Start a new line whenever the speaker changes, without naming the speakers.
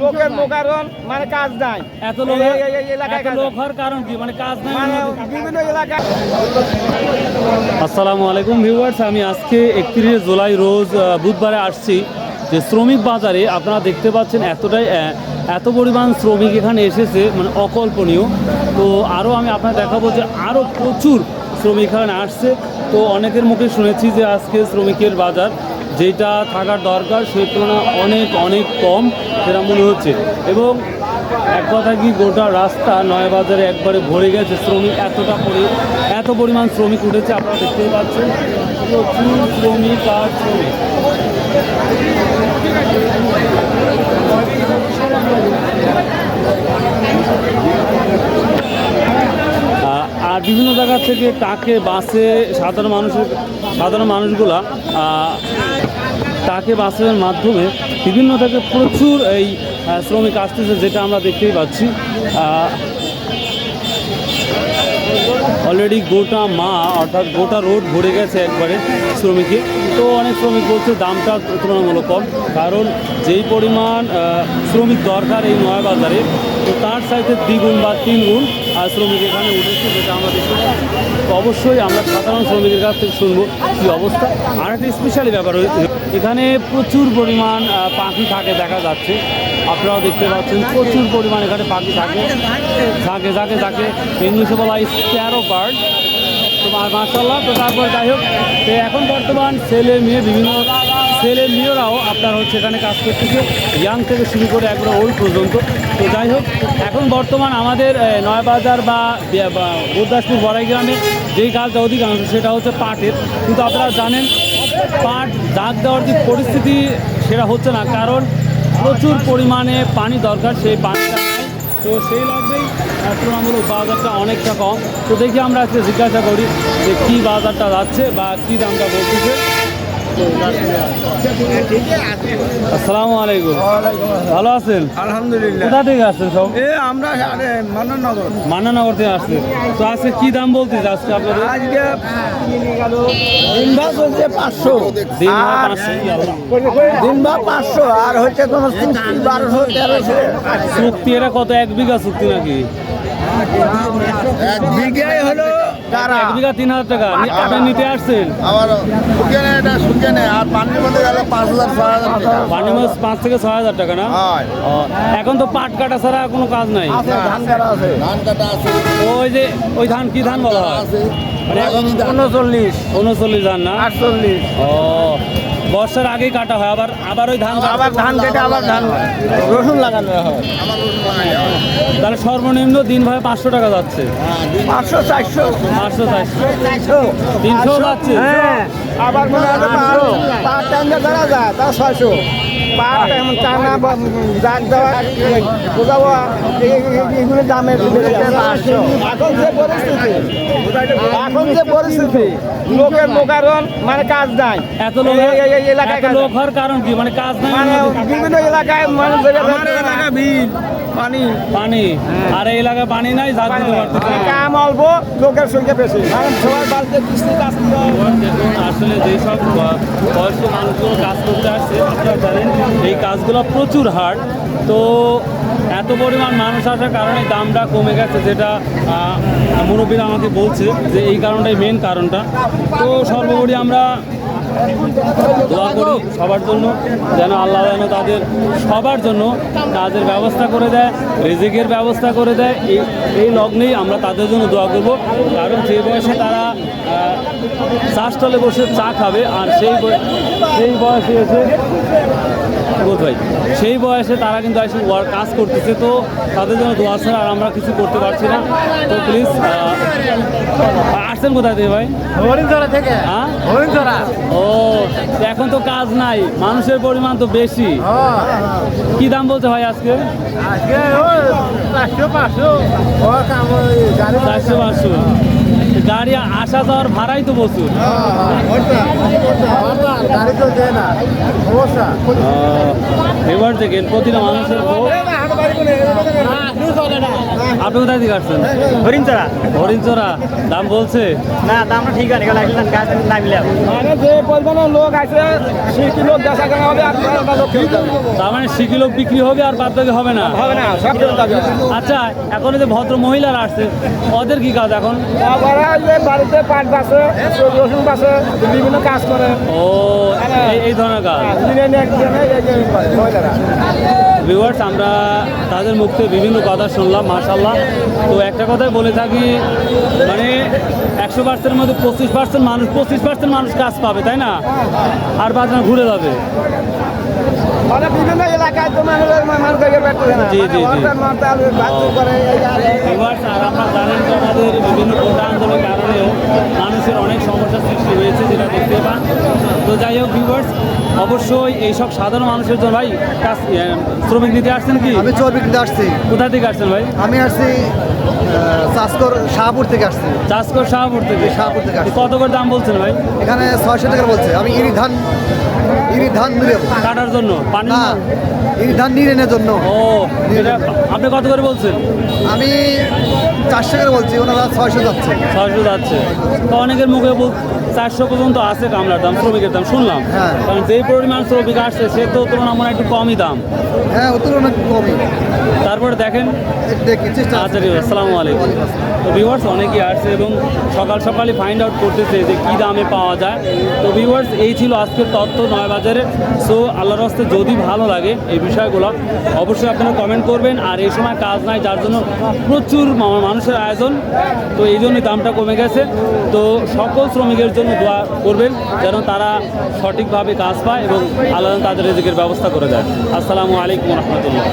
লোকের মোকারণ মানে কাজ নাই।
এত লোক এত লোক হওয়ার কারণ কি? মানে কাজ নাই
মানে
মানে-
বিভিন্ন এলাকায়
আসসালামু আলাইকুম ভিউয়ার্স আমি আজকে একত্রিশে জুলাই রোজ বুধবারে আসছি। যে শ্রমিক বাজারে আপনারা দেখতে পাচ্ছেন এতটাই এত পরিমাণ শ্রমিক এখানে এসেছে মানে অকল্পনীয়। তো আরও আমি আপনার দেখাবো যে আরও প্রচুর শ্রমিক এখানে আসছে। তো অনেকের মুখে শুনেছি যে আজকে শ্রমিকের বাজার যেটা থাকার দরকার সেই তুলনায় অনেক অনেক কম, সেটা মনে হচ্ছে। এবং এক কথা কি, গোটা রাস্তা নয় বাজারে একবারে ভরে গেছে। শ্রমিক এতটা পরি, এত পরিমাণ শ্রমিক উঠেছে, আপনারা দেখতেই পাচ্ছেন। প্রচুর শ্রমিক আর শ্রমিক। আর বিভিন্ন জায়গা থেকে টাকে বাসে সাধারণ মানুষের সাধারণ মানুষগুলা টাকে বাসের মাধ্যমে বিভিন্ন থেকে প্রচুর এই শ্রমিক আসতেছে যেটা আমরা দেখতেই পাচ্ছি। অলরেডি গোটা মা অর্থাৎ গোটা রোড ভরে গেছে একবারে শ্রমিকে। তো অনেক শ্রমিক বলছে দামটা তুলনামূলক কম কারণ যেই পরিমাণ শ্রমিক দরকার এই নয়া বাজারে তো তার সাথে দ্বিগুণ বা তিন গুণ আহ, শ্রমিক এখানে উঠেছে যেটা আমরা দেখতে পাচ্ছি। তো অবশ্যই আমরা সাধারণ শ্রমিকের কাছ থেকে শুনব কী অবস্থা। আর একটা স্পেশালি ব্যাপার এখানে প্রচুর পরিমাণ পাখি থাকে দেখা যাচ্ছে। আপনারাও দেখতে পাচ্ছেন, প্রচুর পরিমাণ এখানে পাখি থাকে। থাকে থাকে থাকে। ইংলিশে বলা হয় স্প্যারো বার্ড তো মার্শাল্লাহ তো তারপর যাই হোক এখন বর্তমান ছেলে মেয়ে বিভিন্ন ছেলে মেয়েরাও আপনার হচ্ছে এখানে কাজ করতেছে ইয়াং থেকে শুরু করে একবার ওল্ড পর্যন্ত। তো যাই হোক এখন বর্তমান আমাদের নয়াবাজার বা গুরদাসপুর বড়াই গ্রামে যেই কাজটা অধিকাংশ সেটা হচ্ছে পাটের। কিন্তু আপনারা জানেন পাট দাগ দেওয়ার যে পরিস্থিতি সেটা হচ্ছে না কারণ প্রচুর পরিমাণে পানি দরকার সেই পানিটা তো সেই লগ্নেই আহ, তুলনামূলক বাজারটা অনেকটা কম। তো দেখি আমরা আজকে জিজ্ঞাসা করি যে কী বাজারটা যাচ্ছে বা কী দামটা বলতেছে। আসসালামু আলাইকুম ভালো আছেন?
আলহামদুলিল্লাহ।
কোথা থেকে আসছেন সব?
এ আমরা মান্নানগর।
মান্নানগর থেকে আসছেন। তো আজকে কী দাম বলতেছে আজকে আপনাদের?
আজকে দিন ভাগ পাঁচশো।
পাঁচশো
দিন ভাগ পাঁচশো আর হচ্ছে তোমার চুক্তি বারোশো তেরোশো।
চুক্তি এটা কত এক বিঘা চুক্তি নাকি?
এক বিঘায় হলো
এক বিঘা তিন হাজার টাকা আপনি নিতে আসছেন?
আবার এটা আর পানির মধ্যে গেলে পাঁচ হাজার ছয় হাজার টাকা।
পানি মাছ পাঁচ থেকে ছয় হাজার টাকা না? এখন তো পাট কাটা ছাড়া কোনো কাজ নাই।
ধান কাটা আছে।
ধান কাটা আছে।
ওই যে ওই ধান কি ধান বলা হয়?
আছে।
মানে
উনচল্লিশ
উনচল্লিশ ধান না?
আটচল্লিশ।
ও বর্ষার আগেই কাটা হয় আবার আবার ওই ধান
আবার ধান কেটে আবার ধান রসুন লাগানো হয়।
তাহলে সর্বনিম্ন দিন ভাই পাঁচশো টাকা যাচ্ছে।
পাঁচশো চারশো।
পাঁচশো চারশো। তিনশো যাচ্ছে।
হ্যাঁ। আবার মনে হয় পাঁচশো। পাঁচ টাইমে ধরা যায় তা ছয়শো। পাঁচ টাইম দাগ দেওয়া বোঝাবো এগুলো দামের এখন যে পরিস্থিতি এখন যে পরিস্থিতি লোকের মোকারণ মানে কাজ নাই।
এত লোক
এলাকায়
লোক হওয়ার কারণ কি? মানে কাজ নাই
মানে বিভিন্ন এলাকায় মানুষ আমার এলাকা পানি।
পানি। আর এই এলাকায় পানি নাই যা দিতে পারতেছে না।
কাম অল্প লোকের সংখ্যা বেশি। সবাই বাড়িতে
কাজ আসলে যেসব বয়স্ক মানুষগুলো কাজ করতে আসছে, আপনারা জানেন, এই কাজগুলো প্রচুর হার্ড তো এত পরিমাণ মানুষ আসার কারণে দামটা কমে গেছে, যেটা মুরব্বীরা আমাকে বলছে যে এই কারণটাই মেন কারণটা। তো সর্বোপরি আমরা দোয়া করি সবার জন্য, যেন আল্লাহ যেন তাদের সবার জন্য কাজের ব্যবস্থা করে দেয়, রিজিকের ব্যবস্থা করে দেয়। এই এই লগ্নেই আমরা তাদের জন্য দোয়া করব। কারণ যে বয়সে তারা চাষ চা বসে চা খাবে, আর সেই সেই বয়সে এসে বোধ ভাই। সেই বয়সে তারা কিন্তু ওয়ার কাজ করতেছে তো তাদের জন্য দোয়া ছাড়া আর আমরা কিছু করতে পারছি না। তো প্লিজ আসছেন কোথায় থেকে ভাই?
হরিণধরা থেকে।
হ্যাঁ? ও এখন তো কাজ নাই মানুষের পরিমাণ তো বেশি। কি দাম বলছে ভাই আজকে?
ও পাঁচশো
চারশো পাঁচশো। গাড়ি আসা যাওয়ার ভাড়াই তো প্রচুর।
না সমস্যা।
এবার দেখেন প্রতিটা মানুষের আপনি কোথায় থেকে আসছেন?
হরিণচড়া।
হরিণচোরা দাম বলছে?
না দামটা ঠিক আছে মানে।
তার মানে সিকি লোক বিক্রি হবে আর বাদ বাকি হবে না?
হবে না
আচ্ছা এখন যে ভদ্র মহিলারা আসছে ওদের কি কাজ এখন?
যে বাড়িতে পাট বাসে রসুন বাসে বিভিন্ন কাজ করে।
ও এই- ধরনের কাজ? ভিউয়ার্স আমরা তাদের মুখ থেকে বিভিন্ন কথা শুনলাম মাশাল্লাহ তো একটা কথাই বলে থাকি মানে একশো পার্সেন্টের মধ্যে পঁচিশ পার্সেন্ট মানুষ পঁচিশ পার্সেন্ট মানুষ কাজ পাবে তাই না? আর বাদ ঘুরে যাবে।
মানে বিভিন্ন এলাকায় তো বেড়তে না। হরতাল মরতাল বাচ্চু করে আর
আপনারা জানেন যে আমাদের বিভিন্ন কোটা আন্দোলনের কারণেও মানুষের অনেক সমস্যার সৃষ্টি হয়েছে যেটা দেখতে পান। তো যাই হোক ভিউয়ার্স অবশ্যই এইসব সাধারণ মানুষের জন্য ভাই কাজ শ্রমিক নিতে আসছেন কি?
আমি চর্বি কিনতে আসছি।
কোথা থেকে আসছেন ভাই?
আমি আসছি চাষকর শাহপুর থেকে আসছি।
চাষকর শাহপুর থেকে?
শাহপুর থেকে আসছি।
কত করে দাম বলছেন ভাই?
এখানে ছয়শো টাকা বলছে। আমি ইরি ধান ইরি ধান নিলে।
কাটার জন্য? পানি
ধান নিরেনের জন্য।
ও এটা আপনি কত করে বলছেন?
আমি চারশো টাকা বলছি ওনারা ছয়শো যাচ্ছে।
ছয়শো যাচ্ছে। তো অনেকের মুখে চারশো পর্যন্ত আছে কামলার দাম শ্রমিকের দাম শুনলাম।
হ্যাঁ।
কারণ যেই পরিমাণ শ্রমিক আসছে সে তো তুলনামূলক একটু কমই দাম।
হ্যাঁ ওদের অনেক কমই।
তারপরে দেখেন।
এই
আচ্ছা আসসালামু আলাইকুম। তো ভিউয়ার্স অনেকেই আসছে এবং সকাল সকালই ফাইন্ড আউট করতেছে যে কী দামে পাওয়া যায়। তো ভিউয়ার্স এই ছিল আজকের তথ্য নয় বাজারে সো আল্লাহর হস্তে যদি ভালো লাগে এই বিষয়গুলো অবশ্যই আপনারা কমেন্ট করবেন। আর এই সময় কাজ নাই, যার জন্য প্রচুর মানুষের আয়োজন। তো এই জন্যই দামটা কমে গেছে। তো সকল শ্রমিকের জন্য দোয়া করবেন, যেন তারা সঠিকভাবে কাজ পায় এবং আলাদা তাদের রেজিকের ব্যবস্থা করে দেয়। আসসালামু আলাইকুম রহমতুল্লাহ।